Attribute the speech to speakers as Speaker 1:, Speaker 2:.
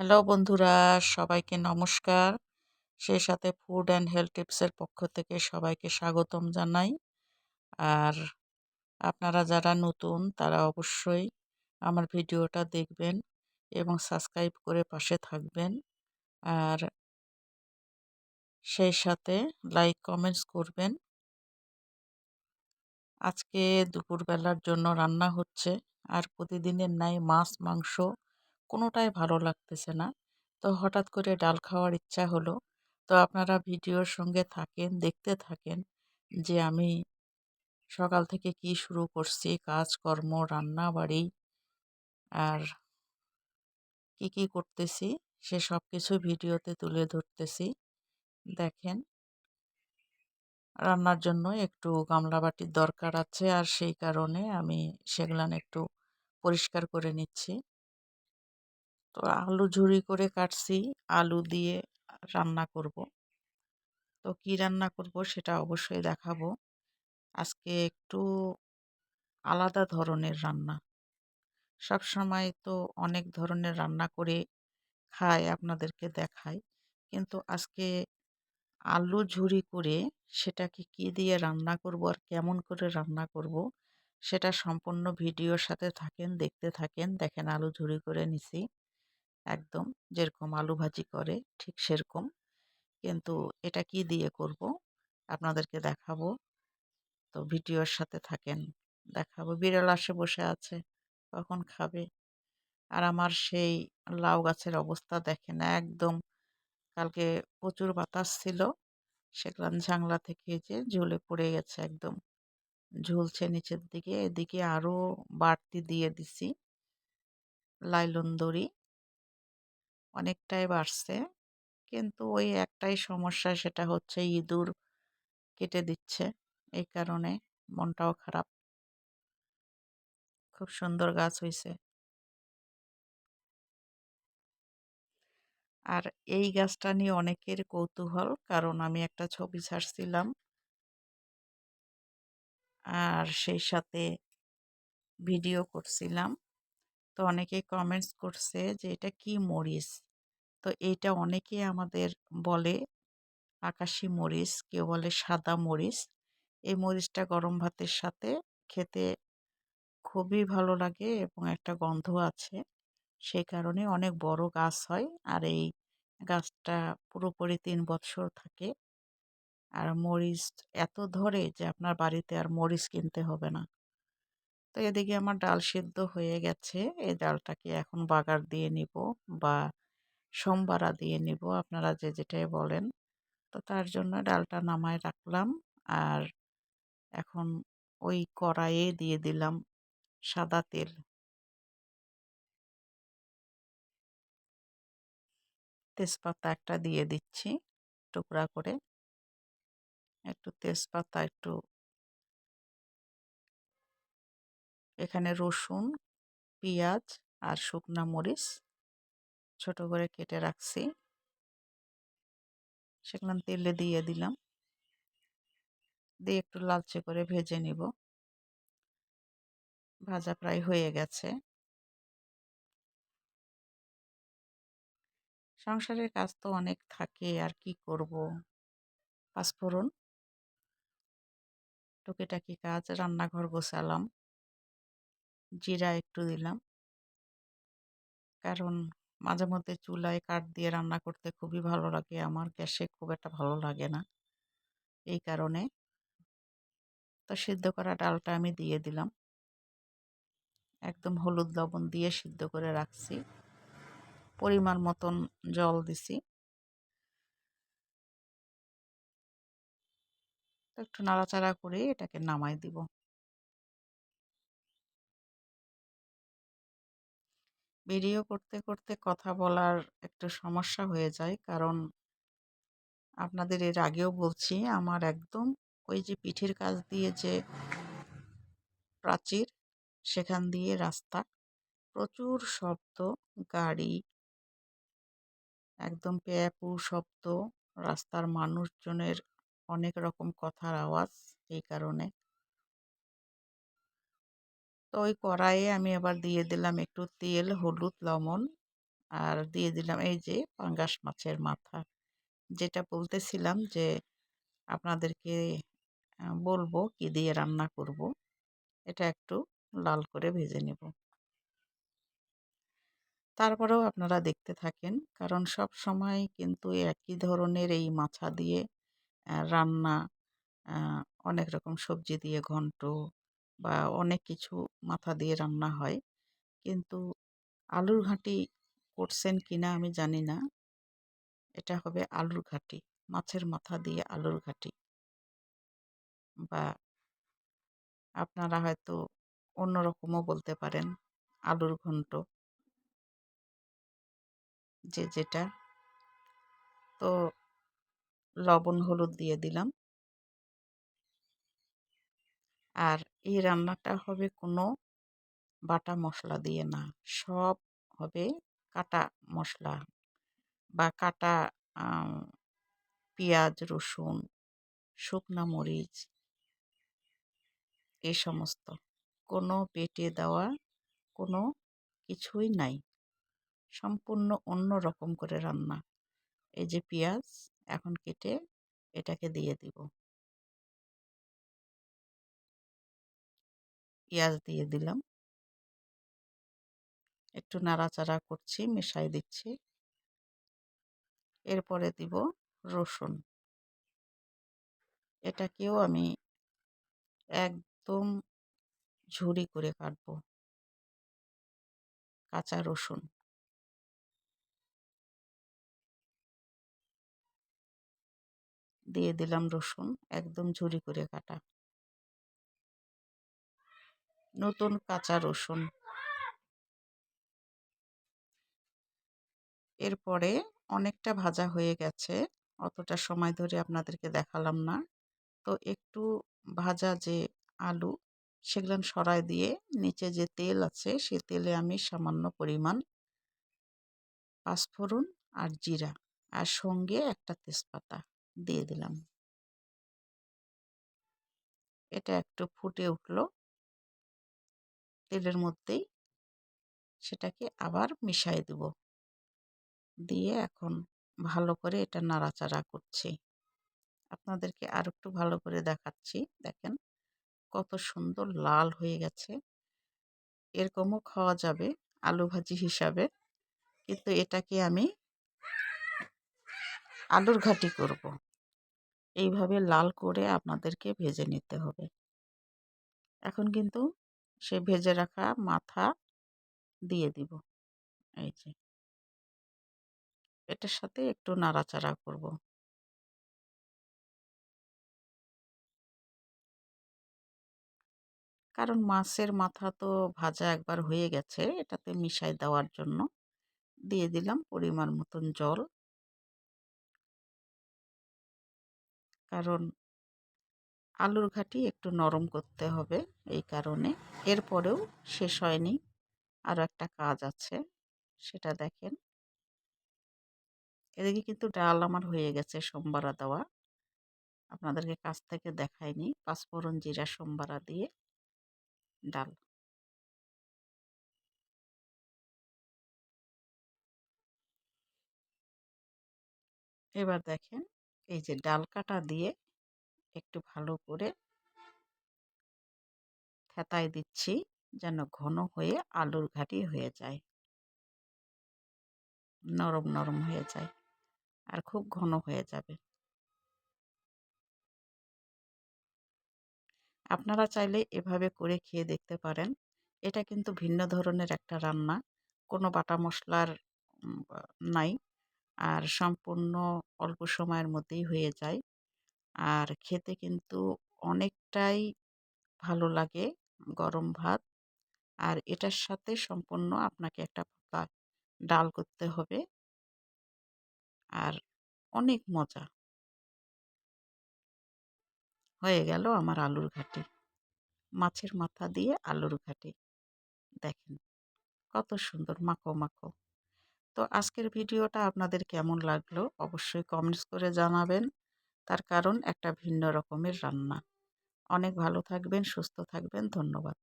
Speaker 1: Hello বন্ধুরা, সবাইকে নমস্কার। সেই সাথে ফুড অ্যান্ড হেলথ টিপসের পক্ষ থেকে সবাইকে স্বাগতম জানাই। আর আপনারা যারা নতুন, তারা অবশ্যই আমার ভিডিওটা দেখবেন এবং সাবস্ক্রাইব করে পাশে থাকবেন। আর সেই সাথে লাইক কমেন্টস করবেন। আজকে দুপুরবেলার জন্য রান্না হচ্ছে। আর প্রতিদিনের নাই মাছ, মাংস কোনোটাই ভালো লাগতেছে না। তো হঠাৎ করে ডাল খাওয়ার ইচ্ছা হলো। তো আপনারা ভিডিওর সঙ্গে থাকেন, দেখতে থাকেন যে আমি সকাল থেকে কি শুরু করছি, কাজকর্ম রান্না বাড়ি আর কি কি করতেছি, সে সব কিছু ভিডিওতে তুলে ধরতেছি। দেখেন। রান্নার জন্য একটু গামলা বাটির দরকার আছে আর সেই কারণে আমি সেগুলান একটু পরিষ্কার করে নিচ্ছি। তো আলু ঝুরি করে কাটছি, আলু দিয়ে রান্না করব। তো কি রান্না করব সেটা অবশ্যই দেখাবো। আজকে একটু আলাদা ধরনের রান্না। সব সময় তো অনেক ধরনের রান্না করে খায় আপনাদেরকে দেখাই। কিন্তু আজকে আলু ঝুরি করে সেটাকে কি দিয়ে রান্না করব আর কেমন করে রান্না করব, সেটা সম্পূর্ণ ভিডিওর সাথে থাকেন, দেখতে থাকেন। দেখেন আলু ঝুরি করে নিছি। একদম যেরকম আলু ভাজি করে ঠিক সেরকম। কিন্তু এটা কি দিয়ে করব? আপনাদেরকে দেখাবো। তো ভিডিওর সাথে থাকেন, দেখাবো। বিড়াল আসে বসে আছে, কখন খাবে? আর আমার সেই লাউ গাছের অবস্থা দেখেন একদম, কালকে প্রচুর বাতাস ছিল সেগুলান জাংলা থেকে যে ঝুলে পড়ে গেছে একদম। ঝুলছে নিচের দিকে, এদিকে আরও বাড়তি দিয়ে দিছি, লাইলন দড়ি। অনেকটাই বাড়ছে। কিন্তু ওই একটাই সমস্যা সেটা হচ্ছে ইঁদুর কেটে দিচ্ছে। এই কারণে মনটাও খারাপ। খুব সুন্দর গাছ হয়েছে আর এই গাছটা নিয়ে অনেকের কৌতূহল, কারণ আমি একটা ছবি ছাড়ছিলাম। আর সেই সাথে ভিডিও করছিলাম। তো অনেকে কমেন্টস করছে যে, এটা কি মরিচ? তো এটা অনেকে আমাদের বলে আকাশি মরিচ, কেউ বলে সাদা মরিচ। এই মরিচটা গরম ভাতের সাথে খেতে খুবই ভালো লাগে এবং একটা গন্ধ আছে। সেই কারণে অনেক বড় গাছ হয় আর এই গাছটা পুরোপুরি তিন বছর থাকে। আর মরিচ এত ধরে যে, আপনার বাড়িতে আর মরিচ কিনতে হবে না। তো এদিকে আমার ডাল সিদ্ধ হয়ে গেছে। এই ডালটাকে এখন বাগার দিয়ে নিব বা সোমবারা দিয়ে নিব, আপনারা যে যেটাই বলেন। তো তার জন্য ডালটা নামায় রাখলাম আর এখন ওই কড়াইয়ে দিয়ে দিলাম সাদা তেল। তেজপাতা একটা দিয়ে দিচ্ছি টুকরা করে। একটু তেজপাতা একটু এখানে রসুন, পেঁয়াজ আর শুকনা মরিচ ছোট করে কেটে রাখছি। সেগুলো তেলে দিয়ে দিলাম। দিয়ে একটু লালচে করে ভেজে নিব। ভাজা প্রায় হয়ে গেছে। সংসারের কাজ তো অনেক থাকে, আর কি করব? পাঁচফোড়ন টুকিটাকি কাজ, রান্নাঘর গোছালাম। জিরা একটু দিলাম। কারণ মাঝে মধ্যে চুলায় কাঠ দিয়ে রান্না করতে খুবই ভালো লাগে। আমার গ্যাসে খুব একটা ভালো লাগে না। এই কারণে তো সিদ্ধ করা ডালটা আমি দিয়ে দিলাম। একদম হলুদ লবণ দিয়ে সিদ্ধ করে রাখছি। পরিমাণ মতন জল দিছি। একটু নাড়াচাড়া করে এটাকে নামাই দিব। ভিডিও করতে করতে কথা বলার একটু সমস্যা হয়ে যায়। কারণ আপনাদের এর আগেও বলছি, আমার একদম ওই যে পিঠের কাজ দিয়ে যে প্রাচীর, সেখান দিয়ে রাস্তা, প্রচুর শব্দ, গাড়ি, একদম প্যাপু শব্দ, রাস্তার মানুষজনের অনেক রকম কথার আওয়াজ এই কারণে। তো ওই কড়াইয়ে আমি আবার দিয়ে দিলাম একটু তেল, হলুদ, লবণ। আর দিয়ে দিলাম এই যে পাঙ্গাস মাছের মাথা। যেটা বলতেছিলাম যে আপনাদেরকে বলব কি দিয়ে রান্না করব। এটা একটু লাল করে ভেজে নেব। তারপরেও আপনারা দেখতে থাকেন, কারণ সব সময় কিন্তু একই ধরনের এই মাছা দিয়ে রান্না অনেক রকম সবজি দিয়ে ঘন্ট বা অনেক কিছু মাথা দিয়ে রান্না হয়। কিন্তু আলুর ঘাঁটি করছেন কিনা আমি জানি না। এটা হবে আলুর ঘাঁটি, মাছের মাথা দিয়ে আলুর ঘাঁটি। বা আপনারা হয়তো অন্যরকমও বলতে পারেন, আলুর ঘন্ট। যে যেটা। তো লবণ, হলুদ দিয়ে দিলাম। আর এই রান্নাটা হবে কোনো বাটা মশলা দিয়ে না। সব হবে কাটা মশলা বা কাটা পেঁয়াজ, রসুন, শুকনা মরিচ এই সমস্ত। কোনো পেটে দেওয়া কোনো কিছুই নাই। সম্পূর্ণ অন্য রকম করে রান্না। এই যে পেঁয়াজ, এখন কেটে এটাকে দিয়ে দিব। পেঁয়াজ দিয়ে দিলাম। একটু নাড়াচাড়া করছি, মিশাই দিচ্ছি। এরপরে দিব রসুন। এটাকেও আমি একদম ঝুড়ি করে কাটবো। কাঁচা রসুন। দিয়ে দিলাম রসুন, একদম ঝুড়ি করে কাটা। নতুন কাঁচা রসুন। এরপরে অনেকটা ভাজা হয়ে গেছে, অতটা সময় ধরে আপনাদেরকে দেখালাম না। তো একটু ভাজা যে আলু, সেগুলো সরাই দিয়ে নিচে যে তেল আছে, সে তেলে আমি সামান্য পরিমাণ পাঁচফোড়ন আর জিরা আর সঙ্গে একটা তেজপাতা দিয়ে দিলাম। এটা একটু ফুটে উঠল। তেলের মধ্যেই সেটাকে আবার মিশাই দেব। দিয়ে এখন ভালো করে এটা নাড়াচাড়া করছি। আপনাদেরকে আর একটু ভালো করে দেখাচ্ছি। দেখেন কত সুন্দর লাল হয়ে গেছে। এরকমও খাওয়া যাবে আলু ভাজি হিসাবে। কিন্তু এটাকে আমি আলুর ঘাটি করব। এইভাবে লাল করে আপনাদেরকে ভেজে নিতে হবে। এখন কিন্তু সে ভেজে রাখা মাথা দিয়ে দিব। এই যে। এটার সাথে একটু নাড়াচাড়া করব। কারণ মাছের মাথা তো ভাজা একবার হয়ে গেছে, এটাতে মিশাই দেওয়ার জন্য দিয়ে দিলাম পরিমাণ মতন জল। কারণ আলুর ঘাটি একটু নরম করতে হবে এই কারণে। এরপরেও শেষ হয়নি। আরও একটা কাজ আছে, সেটা দেখেন। এদিকে কিন্তু ডাল আমার হয়ে গেছে সোমবারা দেওয়া আপনাদেরকে কাছ থেকে দেখায়নি পাঁচফোড়ন জিরা সোমবারা দিয়ে ডাল। এবার দেখেন, এই যে ডাল কাটা দিয়ে একটু ভালো করে থেতায় দিচ্ছি যেন ঘন হয়ে আলুর ঘাটি হয়ে যায়। নরম নরম হয়ে যায় আর খুব ঘন হয়ে যাবে। আপনারা চাইলে এভাবে করে খেয়ে দেখতে পারেন। এটা কিন্তু ভিন্ন ধরনের একটা রান্না। কোনো বাটা মশলার নাই। আর সম্পূর্ণ অল্প সময়ের মধ্যেই হয়ে যায়। আর খেতে কিন্তু অনেকটাই ভালো লাগে গরম ভাত। আর এটার সাথে সম্পূর্ণ আপনাকে একটা পাতলা ডাল করতে হবে। আর অনেক মজা। হয়ে গেল আমার আলুর ঘাটি। মাছের মাথা দিয়ে আলুর ঘাটি। দেখেন কত সুন্দর মাখো মাখো। তো আজকের ভিডিওটা আপনাদের কেমন লাগল? অবশ্যই কমেন্টস করে জানাবেন। তার কারণ একটা ভিন্ন রকমের রান্না। অনেক ভালো থাকবেন সুস্থ থাকবেন ধন্যবাদ।